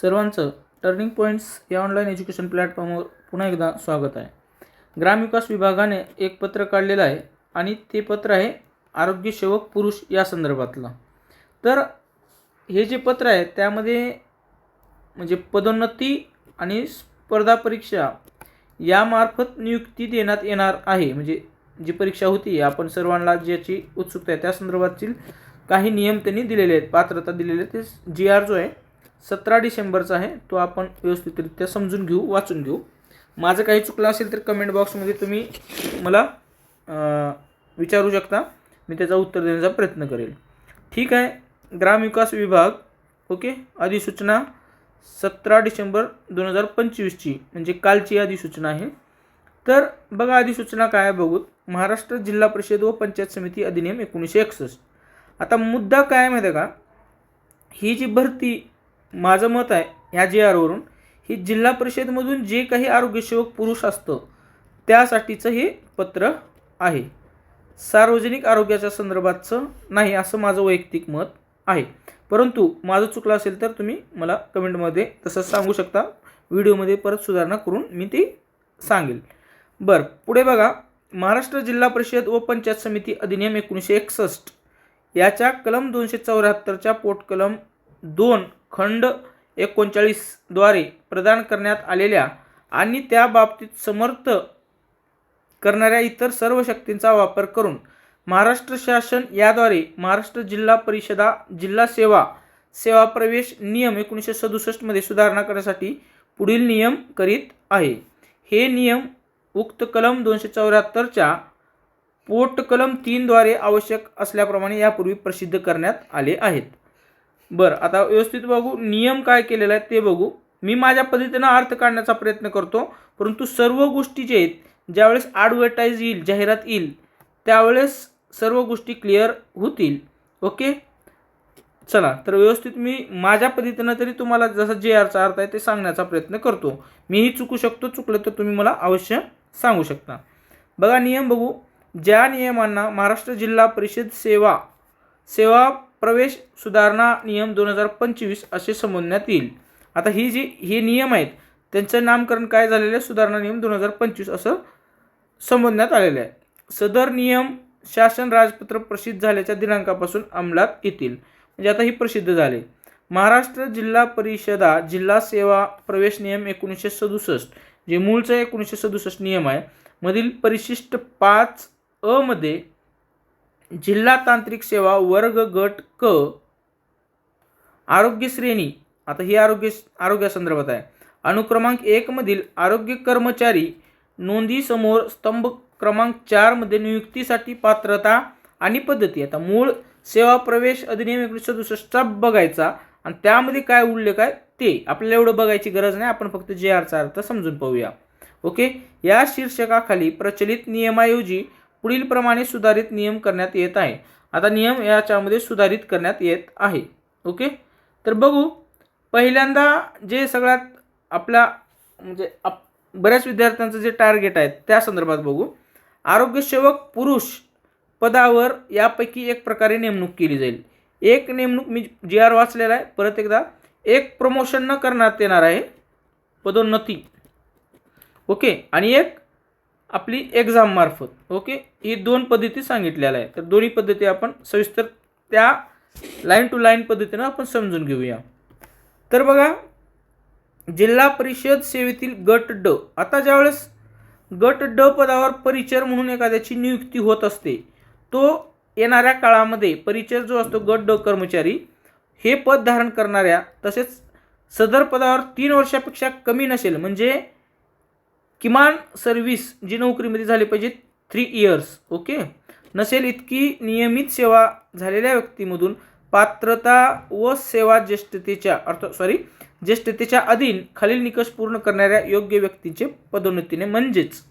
सर्वांचं turning points या online education प्लॅटफॉर्मवर पुन्हा एकदा स्वागत आहे. ग्रामविकास विभागाने एक पत्र काढलेलं आहे आणि ते पत्र आहे आरोग्य सेवक पुरुष या संदर्भातलं. तर हे जे पत्र आहे त्यामध्ये म्हणजे पदोन्नती आणि स्पर्धा परीक्षा यामार्फत नियुक्ती देण्यात येणार आहे. म्हणजे जी परीक्षा होती आपण सर्वांना ज्याची उत्सुकता आहे त्या संदर्भातील काही नियम त्यांनी दिलेले आहेत. पात्रता दिलेले आहेत ते जी आर जो आहे सतरा डिसेंबरचा आहे तो आपण व्यवस्थितरित्या समजून घेऊ वाचून घेऊ. माझं काही चुकलं असेल तर कमेंट बॉक्समध्ये तुम्ही मला विचारू शकता. मी त्याचा उत्तर देण्याचा प्रयत्न करेल. ठीक आहे ग्रामविकास विभाग ओके अधिसूचना सतरा डिसेंबर दोन हजार पंचवीसची म्हणजे कालची अधिसूचना आहे. तर बघा अधिसूचना काय आहे बघू महाराष्ट्र जिल्हा परिषद व पंचायत समिती अधिनियम एकोणीसशे एकसष्ट. आता मुद्दा काय आहे माहिती आहे का? ही जी भरती माझं मत आहे ह्या जी आरवरून ही जिल्हा परिषदमधून जे काही आरोग्यसेवक पुरुष असतं त्यासाठीचं हे पत्र आहे. सार्वजनिक आरोग्याच्या संदर्भातचं नाही असं माझं वैयक्तिक मत आहे. परंतु माझं चुकलं असेल तर तुम्ही मला कमेंटमध्ये तसं सांगू शकता. व्हिडिओमध्ये परत सुधारणा करून मी ती सांगेल. बरं पुढे बघा. महाराष्ट्र जिल्हा परिषद व पंचायत समिती अधिनियम एकोणीसशे एकसष्ट याच्या कलम दोनशे चौऱ्याहत्तरच्या पोटकलम दोन खंड एकोणचाळीसद्वारे प्रदान करण्यात आलेल्या आणि त्या बाबतीत समर्थ करणाऱ्या इतर सर्व शक्तींचा वापर करून महाराष्ट्र शासन याद्वारे महाराष्ट्र जिल्हा परिषदा जिल्हा सेवा सेवा प्रवेश नियम एकोणीसशे सदुसष्टमध्ये सुधारणा करण्यासाठी पुढील नियम करीत आहे. हे नियम उक्त कलम दोनशे चौऱ्याहत्तरच्या पोट कलम तीनद्वारे आवश्यक असल्याप्रमाणे यापूर्वी प्रसिद्ध करण्यात आले आहेत. बरं आता व्यवस्थित बघू नियम काय केलेला आहे ते बघू. मी माझ्या पद्धतीनं अर्थ काढण्याचा प्रयत्न करतो परंतु सर्व गोष्टी जे आहेत ज्यावेळेस ॲडव्हर्टाईज येईल जाहिरात येईल त्यावेळेस सर्व गोष्टी क्लिअर होतील. ओके? चला तर व्यवस्थित मी माझ्या पद्धतीनं तरी तुम्हाला जसं जे आरचा अर्थ आहे ते सांगण्याचा प्रयत्न करतो. मीही चुकू शकतो चुकलं तर तुम्ही मला अवश्य सांगू शकता. बघा नियम बघू. ज्या नियमांना महाराष्ट्र जिल्हा परिषद सेवा सेवा प्रवेश सुधारणा नियम दोन हजार पंचवीस असे संबोधण्यात येईल. आता ही जी हे नियम आहेत त्यांचं नामकरण काय झालेलं आहे? सुधारणा नियम दोन हजार पंचवीस असं संबोधण्यात आलेलं आहे. सदर नियम शासन राजपत्र प्रसिद्ध झाल्याच्या दिनांकापासून अंमलात येतील. म्हणजे आता ही प्रसिद्ध झाले. महाराष्ट्र जिल्हा परिषदा जिल्हा सेवा प्रवेश नियम एकोणीसशे सदुसष्ट जे मूळचं एकोणीसशे सदुसष्ट नियम आहे मधील परिशिष्ट पाच अ मध्ये जिल्हा तांत्रिक सेवा वर्ग गट क. आरोग्य श्रेणी. आता ही आरोग्य आरोग्यासंदर्भात आहे. अनुक्रमांक एकमधील आरोग्य कर्मचारी नोंदीसमोर स्तंभ क्रमांक चारमध्ये नियुक्तीसाठी पात्रता आणि पद्धती. आता मूळ सेवा प्रवेश अधिनियम एकोणीसशे दुसष्टचा बघायचा. आणि त्यामध्ये काय उल्लेख आहे? ते. आपल्याला एवढं बघायची गरज नाही. आपण फक्त जे आरचा अर्थ समजून पाहूया. ओके? या शीर्षकाखाली प्रचलित नियमाऐवजी पुढील प्रमाणे सुधारित नियम करण्यात येत आहे. आता नियम याच्यामध्ये सुधारित करण्यात येत आहे. ओके? तर बघू. पहिल्यांदा जे सगळ्यात आपल्या म्हणजे आप बऱ्याच विद्यार्थ्यांचं जे टार्गेट आहे त्या संदर्भात बघू. आरोग्यसेवक पुरुष पदावर यापैकी एक प्रकारे नेमणूक केली जाईल. एक नेमणूक मी जी आर वाचलेला आहे. परत एकदा. एक प्रमोशन न करण्यात येणार आहे पदोन्नती. ओके? आणि एक आपली एक्झाम मार्फत ओके ही दोन पद्धती सांगितलेल्या आहे तर दोन्ही पद्धती आपण सविस्तर त्या लाईन टू लाईन पद्धतीनं आपण समजून घेऊया. तर बघा जिल्हा परिषद सेवेतील गट ड. आता ज्यावेळेस गट ड पदावर परिचर म्हणून एखाद्याची नियुक्ती होत असते तो येणाऱ्या काळामध्ये परिचर जो असतो गट ड कर्मचारी हे पद धारण करणाऱ्या तसेच सदर पदावर तीन वर्षापेक्षा कमी नसेल म्हणजे किमान सर्व्हिस जी नोकरीमध्ये झाली पाहिजे थ्री इयर्स ओके नसेल इतकी नियमित सेवा झालेल्या व्यक्तीमधून पात्रता व सेवा ज्येष्ठतेच्या अर्थ सॉरी ज्येष्ठतेच्या अधीन खालील निकष पूर्ण करणाऱ्या योग्य व्यक्तीचे पदोन्नतीने म्हणजेच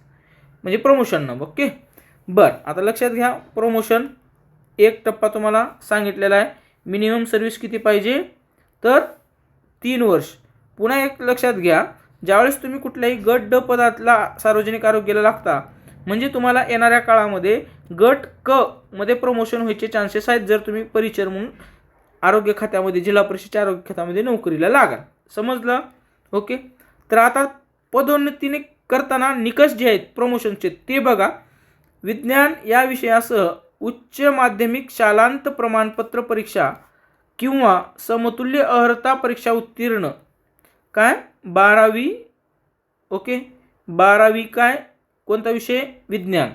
म्हणजे प्रमोशननं ओके बरं आता लक्षात घ्या प्रमोशन एक टप्पा तुम्हाला सांगितलेला आहे मिनिमम सर्व्हिस किती पाहिजे? तर तीन वर्ष. पुन्हा एक लक्षात घ्या ज्यावेळेस तुम्ही कुठल्याही गट ड पदातला सार्वजनिक आरोग्याला लागता म्हणजे तुम्हाला येणाऱ्या काळामध्ये गट क मध्ये प्रमोशन व्हायचे चान्सेस आहेत जर तुम्ही परिचर म्हणून आरोग्य खात्यामध्ये जिल्हा परिषदेच्या आरोग्य खात्यामध्ये नोकरीला लागा समजलं? ओके? तर आता पदोन्नतीने करताना निकष जे आहेत प्रमोशनचे ते बघा. विज्ञान या विषयासह उच्च माध्यमिक शालांत प्रमाणपत्र परीक्षा किंवा समतुल्य अर्हता परीक्षा उत्तीर्ण. काय? बारावी ओके? बारावी काय? कोणता विषय? विज्ञान.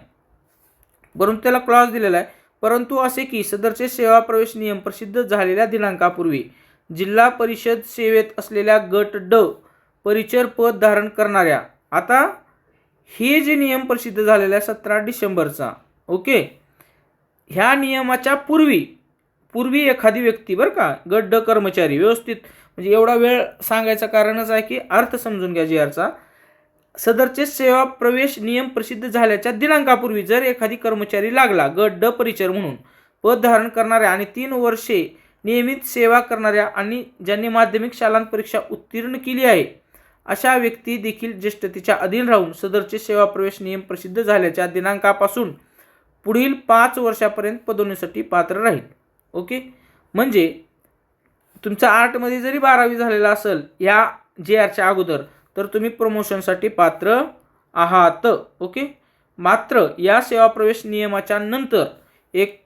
परंतु त्याला क्लॉज दिलेला आहे. परंतु असे की सदरचे सेवा प्रवेश नियम प्रसिद्ध झालेल्या दिनांकापूर्वी जिल्हा परिषद सेवेत असलेल्या गट ड परिचर पद धारण करणाऱ्या आता हे जे नियम प्रसिद्ध झालेला आहे सतरा डिसेंबरचा ओके? ह्या नियमाच्या पूर्वी पूर्वी एखादी व्यक्ती बरं का गट ड कर्मचारी व्यवस्थित म्हणजे एवढा वेळ सांगायचं कारणच आहे की अर्थ समजून घ्या जी आरचा. सदरचे सेवा प्रवेश नियम प्रसिद्ध झाल्याच्या दिनांकापूर्वी जर एखादी कर्मचारी लागला गट ड परिचर म्हणून पद धारण करणाऱ्या आणि तीन वर्षे नियमित सेवा करणाऱ्या आणि ज्यांनी माध्यमिक शालांत परीक्षा उत्तीर्ण केली आहे अशा व्यक्ती देखील ज्येष्ठतेच्या अधीन राहून सदरचे सेवा प्रवेश नियम प्रसिद्ध झाल्याच्या दिनांकापासून पुढील पाच वर्षापर्यंत पदोन्नतीसाठी पात्र राहील. ओके? म्हणजे तुमचा आर्टमध्ये जरी बारावी झालेला असेल या जे आरच्या अगोदर तर तुम्ही प्रमोशनसाठी पात्र आहात. ओके? मात्र या सेवा प्रवेश नियमाच्या नंतर एक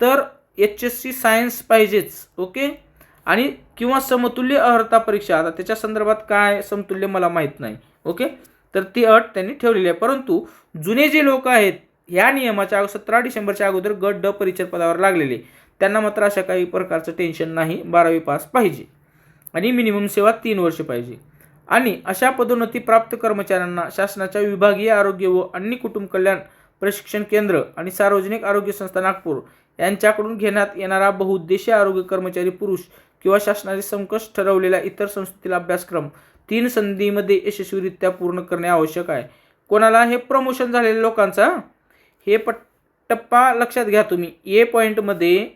तर एच एस सी सायन्स पाहिजेच. ओके? आणि किंवा समतुल्य अर्हता परीक्षा. आता त्याच्या संदर्भात काय समतुल्य मला माहीत नाही. ओके? तर ती अट त्यांनी ठेवलेली आहे. परंतु जुने जे लोक आहेत ह्या नियमाच्या सतरा डिसेंबरच्या अगोदर गट ड परिचय पदावर लागलेले. त्यांना मात्र अशा काही प्रकारचं टेन्शन नाही. बारावी पास पाहिजे. आणि मिनिमम सेवा तीन वर्ष पाहिजे. आणि अशा पदोन्नती प्राप्त कर्मचाऱ्यांना शासनाच्या विभागीय आरोग्य व अन्य कुटुंब कल्याण प्रशिक्षण केंद्र आणि सार्वजनिक आरोग्य संस्था नागपूर यांच्याकडून घेण्यात येणारा बहुउद्देशीय आरोग्य कर्मचारी पुरुष किंवा शासनाचे संकष ठरवलेल्या इतर संस्थेतील अभ्यासक्रम तीन संधीमध्ये यशस्वीरित्या पूर्ण करणे आवश्यक आहे. कोणाला हे प्रमोशन झालेल्या लोकांचा हे? पट टप्पा लक्षात घ्या तुम्ही. ए पॉईंटमध्ये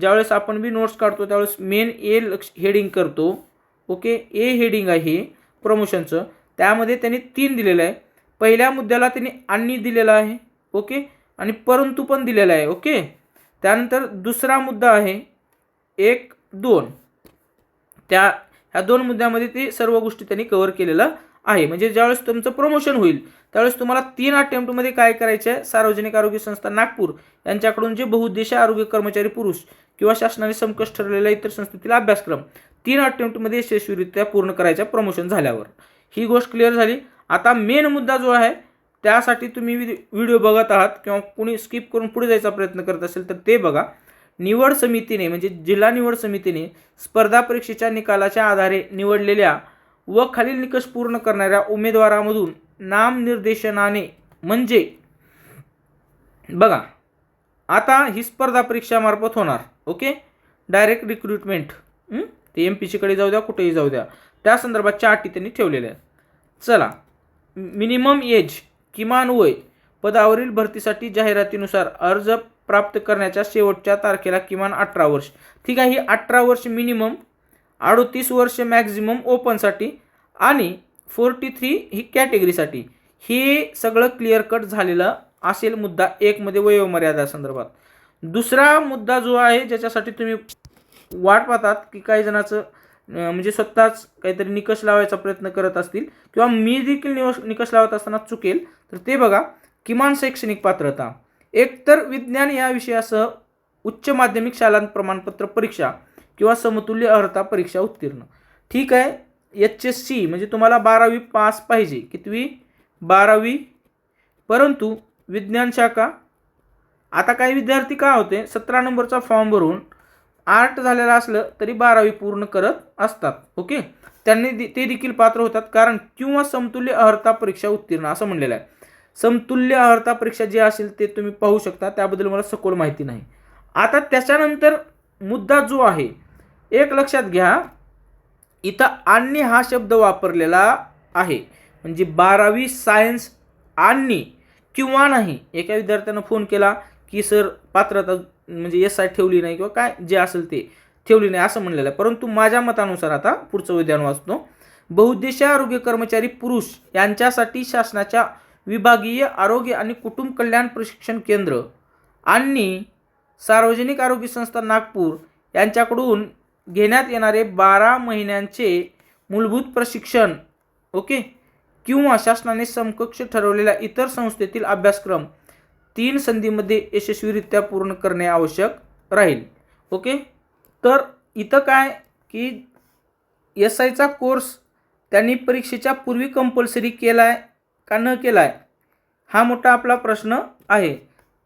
ज्यावेळेस आपण बी नोट्स काढतो त्यावेळेस मेन ए लक्ष हेडिंग करतो. ओके ए हेडिंग आहे प्रमोशनचं त्यामध्ये त्यांनी तीन दिलेलं आहे. पहिल्या मुद्द्याला त्यांनी आणि दिलेला आहे. ओके आणि परंतु पण दिलेला आहे. ओके त्यानंतर दुसरा मुद्दा आहे. एक दोन. त्या ह्या दोन मुद्द्यामध्ये ते सर्व गोष्टी त्यांनी कवर केलेलं आहे. म्हणजे ज्यावेळेस तुमचं प्रमोशन होईल त्यावेळेस तुम्हाला तीन अटेम्प्टमध्ये काय करायचं आहे सार्वजनिक आरोग्य संस्था नागपूर यांच्याकडून जे बहुउद्देशीय आरोग्य कर्मचारी पुरुष किंवा शासनाने समकष ठरलेल्या इतर संस्थेतील अभ्यासक्रम तीन अटेम्प्टमध्ये यशस्वीरित्या पूर्ण करायच्या प्रमोशन झाल्यावर. ही गोष्ट क्लिअर झाली. आता मेन मुद्दा जो आहे त्यासाठी तुम्ही व्हिडिओ बघत आहात किंवा कुणी स्किप करून पुढे जायचा प्रयत्न करत असेल तर ते बघा. निवड समितीने म्हणजे जिल्हा निवड समितीने स्पर्धा परीक्षेच्या निकालाच्या आधारे निवडलेल्या व खालील निकष पूर्ण करणाऱ्या उमेदवारामधून नामनिर्देशनाने म्हणजे बघा आता ही स्पर्धा परीक्षामार्फत होणार ओके? डायरेक्ट रिक्रुटमेंट ते एम पी सीकडे जाऊ द्या कुठेही जाऊ द्या. त्या संदर्भातच्या अटी त्यांनी ठेवलेल्या आहेत. चला मिनिमम एज किमान वय पदावरील भरतीसाठी जाहिरातीनुसार अर्ज प्राप्त करण्याच्या शेवटच्या तारखेला किमान अठरा वर्ष. ठीक आहे ही अठरा वर्ष मिनिमम अडोतीस वर्ष मॅक्झिमम ओपनसाठी आणि फोर्टी थ्री ही कॅटेगरीसाठी हे सगळं क्लिअर कट झालेलं असेल मुद्दा एकमध्ये वयोमर्यादा संदर्भात. दुसरा मुद्दा जो आहे ज्याच्यासाठी तुम्ही वाट पाहतात की काही जणाचं म्हणजे स्वतःच काहीतरी निकष लावायचा प्रयत्न करत असतील किंवा मी देखील निवश निकष लावत असताना चुकेल तर ते बघा किमान शैक्षणिक पात्रता. एकतर विज्ञान या विषयासह उच्च माध्यमिक शालांत प्रमाणपत्र परीक्षा. किंवा समतुल्य अर्हता परीक्षा उत्तीर्ण. ठीक आहे? एच एस सी म्हणजे तुम्हाला बारावी पास पाहिजे. कितवी? बारावी. परंतु विज्ञान शाखा. आता काही विद्यार्थी का होते? सतरा नंबरचा फॉर्म भरून आर्ट झालेलं असलं तरी बारावी पूर्ण करत असतात. ओके? त्यांनी दे- ते देखील पात्र होतात. कारण किंवा समतुल्य अर्हता परीक्षा उत्तीर्ण असं म्हणलेलं आहे. समतुल्य अर्हता परीक्षा जे असेल ते तुम्ही पाहू शकता. त्याबद्दल मला सखोल माहिती नाही. आता त्याच्यानंतर मुद्दा जो आहे एक लक्षात घ्या इथं आणि हा शब्द वापरलेला आहे. म्हणजे बारावी सायन्स आणि किंवा नाही. एका विद्यार्थ्यानं फोन केला की सर पात्रता म्हणजे एस आय ठेवली नाही किंवा काय जे असेल ते ठेवली नाही असं म्हणलेलं आहे. परंतु माझ्या मतानुसार आता पुढचं विधान वाचतो. बहुद्देशीय आरोग्य कर्मचारी पुरुष यांच्यासाठी शासनाच्या विभागीय आरोग्य आणि कुटुंब कल्याण प्रशिक्षण केंद्र आणि सार्वजनिक आरोग्य संस्था नागपूर यांच्याकडून घेण्यात येणारे बारा महिन्यांचे मूलभूत प्रशिक्षण ओके? किंवा शासनाने समकक्ष ठरवलेल्या इतर संस्थेतील अभ्यासक्रम तीन संधीमध्ये यशस्वीरित्या पूर्ण करणे आवश्यक राहील ओके? तर इथं काय की एस आयचा कोर्स त्यांनी परीक्षेच्या पूर्वी कंपल्सरी केला आहे का न केला आहे हा मोठा आपला प्रश्न आहे.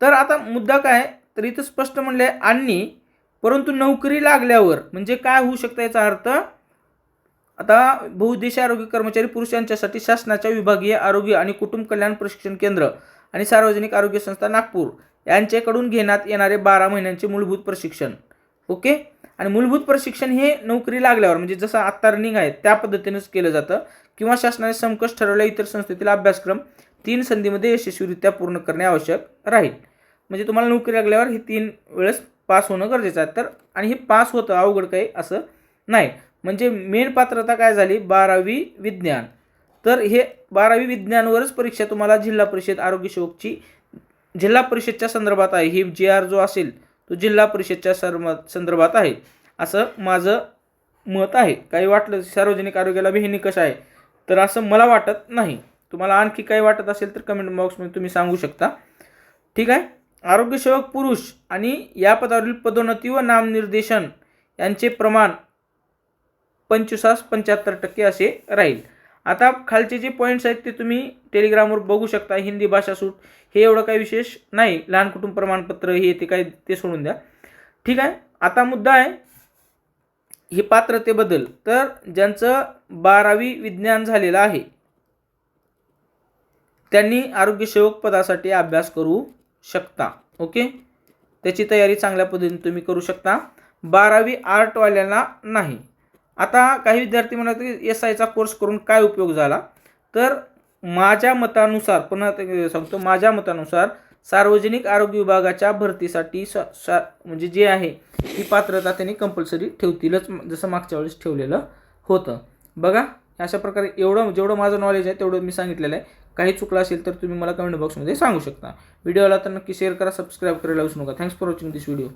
तर आता मुद्दा काय? तर इथं स्पष्ट म्हणले आणि परंतु नोकरी लागल्यावर म्हणजे काय होऊ शकतं याचा अर्थ आता बहुदेश आरोग्य कर्मचारी पुरुष यांच्यासाठी शासनाच्या विभागीय आरोग्य आणि कुटुंब कल्याण प्रशिक्षण केंद्र आणि सार्वजनिक आरोग्य संस्था नागपूर यांच्याकडून घेण्यात येणारे बारा महिन्यांचे मूलभूत प्रशिक्षण. ओके? आणि मूलभूत प्रशिक्षण हे नोकरी लागल्यावर म्हणजे जसं आत्ता रनिंग आहे त्या पद्धतीनेच केलं जातं. किंवा शासनाने समकक्ष ठरवलेल्या इतर संस्थेतील अभ्यासक्रम तीन संधीमध्ये यशस्वीरित्या पूर्ण करणे आवश्यक राहील. म्हणजे तुम्हाला नोकरी लागल्यावर हे तीन वेळेस पास होणं गरजेचं आहे. तर आणि हे पास होतं अवघड काही असं नाही. म्हणजे मेन पात्रता काय झाली? बारावी विज्ञान. तर हे बारावी विज्ञानवरच परीक्षा तुम्हाला जिल्हा परिषद आरोग्य सेवकची जिल्हा परिषदच्या संदर्भात आहे. ही जी आर जो असेल तो जिल्हा परिषदच्या सर्व संदर्भात आहे. असं माझं मत आहे. काही वाटलं सार्वजनिक आरोग्याला बी हे निकष आहे. तर असं मला वाटत नाही. तुम्हाला आणखी काही वाटत असेल तर कमेंट बॉक्समध्ये तुम्ही सांगू शकता. ठीक आहे? आरोग्यसेवक पुरुष आणि या पदावरील पदोन्नती व नामनिर्देशन यांचे प्रमाण पंचवीसास पंच्याहत्तर टक्के असे राहील. आता खालचे जे पॉईंट्स आहेत ते तुम्ही टेलिग्रामवर बघू शकता. हिंदी भाषा सूट हे एवढं काही विशेष नाही. लहान कुटुंब प्रमाणपत्र हे ते काय ते सोडून द्या. ठीक आहे? आता मुद्दा आहे हे पात्रतेबद्दल. तर ज्यांचं बारावी विज्ञान झालेलं आहे त्यांनी आरोग्यसेवक पदासाठी अभ्यास करू शकता ओके? त्याची तयारी चांगल्या पद्धतीने तुम्ही करू शकता. बारावी आर्टवाल्यांना नाही. आता काही विद्यार्थी म्हणतात की एस आयचा कोर्स करून काय उपयोग झाला? तर माझ्या मतानुसार पुन्हा सांगतो माझ्या मतानुसार सार्वजनिक आरोग्य विभागाच्या भरतीसाठी स सा म्हणजे जे आहे ती पात्रता त्यांनी कंपल्सरी ठेवतीलच जसं मागच्या वेळेस ठेवलेलं होतं. बघा अशा प्रकारे एवढं जेवढं माझं नॉलेज आहे तेवढं मी सांगितलेलं आहे. काही चुकलं असेल तर तुम्ही मला कमेंट बॉक्समध्ये सांगू शकता. व्हिडिओला तर नक्की शेअर करा सबस्क्राईब करायला विसरू नका. Thanks for watching this video